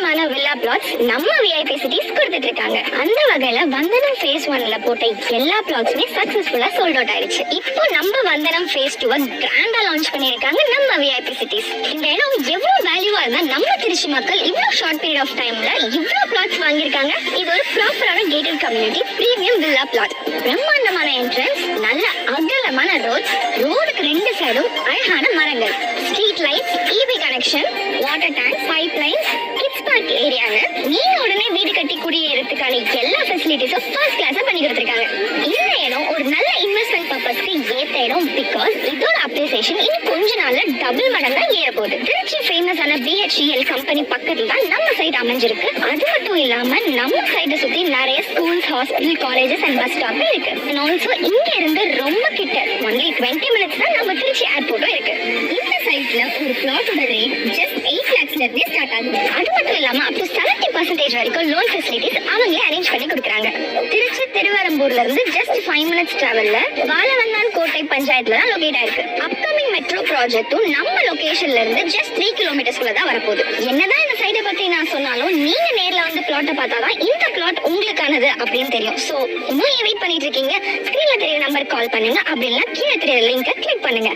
பிரம்மாண்டமான villa plot நம்ம VIP cities கொடுத்துட்டு இருக்காங்க அந்த வகையில வந்தனம் ஃபேஸ் ஒன்ல போட்ட எல்லா பிளாட்ஸுமே சக்சஸ்ஃபுல்லா சோல்ட் அவுட் ஆயிடுச்சு. இப்போ நம்ம வந்தனம் ஃபேஸ் டூ கிராண்டா லான்ச் பண்ணிருக்காங்க நம்ம விஐபி சிட்டிஸ் இந்த இடம் எவ்வளவு வேல்யூவா இருந்தா நம்ம திருச்சி மக்கள் இவ்வளவு ஷார்ட் பீரியட் ஆஃப் டைம்ல இவ்வளவு பிளாட்ஸ் வாங்கியிருக்காங்க. இது ஒரு ப்ராப்பரான gated community premium villa plot பிரம்மாண்டமான என்ட்ரன்ஸ் நல்ல அகலமான ரோட்ஸ் ரோடுக்கு ரெண்டு சைடும் அழகான மரங்கள். Street lights EB connection water tank pipe line kids ஏரியான்னு நீங்க உடனே வீடு கட்டி குடியேறதுக்கான எல்லா ஃபெசிலிட்டிஸும் ஃபர்ஸ்ட் கிளாஸா பண்ணி கொடுத்துருக்காங்க. இந்த இடம் ஒரு நல்ல இன்வெஸ்ட்மெண்ட் பர்பஸ்க்கு ஏத்த இடம் பிகாஸ் இதோட அப்ரிசியேஷன் இன்னும் கொஞ்ச நாள்ல டபுள் மடங்கா ஏற போகுது திருச்சி ஃபேமஸான பிஹெச்இஎல் கம்பெனி பக்கத்துல தான் நம்ம சைடு அமைஞ்சிருக்கு. அது மட்டும் இல்லாம நம்ம சைடை சுத்தி நிறைய schools hospital colleges and bus stop இருக்கு. அண்ட் ஆல்சோ இங்க இருந்து ரொம்ப கிட்ட ஒன்லி டுவெண்ட்டி மினிட்ஸ் தான் நம்ம திருச்சி ஏர்போர்ட்டும் இருக்கு. இந்த சைட்ல ஒரு பிளாட்டோட இருந்தே ஸ்டார்ட் ஆகுது அது மட்டும் இல்லாம அப் டு செவன்டி பர்சன்டேஜ் வரைக்கும் லோன் ஃபெசிலிட்டிஸ் அவங்களே அரேஞ்ச் பண்ணி கொடுக்குறாங்க. திருச்சி திருவரம்பூர்ல இருந்து ஜஸ்ட் ஃபைவ் மினிட்ஸ் டிராவல்ல வாழவந்தான் கோட்டை பஞ்சாயத்துல தான் லொகேட் ஆயிருக்கு. அப்கமிங் மெட்ரோ ப்ராஜெக்ட்டும் நம்ம லொகேஷன்ல இருந்து ஜஸ்ட் த்ரீ கிலோமீட்டர்ஸ்க்குள்ள தான் வரப்போகுது. என்னதான் இந்த சைடை பத்தி நான் சொன்னாலும் நீங்க நேர்ல வந்து பிளாட்டை பார்த்தாதான் இந்த பிளாட் உங்களுக்கானது அப்படின்னு தெரியும். சோ இன்னும் வெயிட் பண்ணிட்டு இருக்கீங்க? ஸ்கிரீன்ல தெரிய நம்பர் கால் பண்ணுங்க. அப்படின்னா கீழே தெரிய லிங்கை கிளிக் பண்ணுங்க.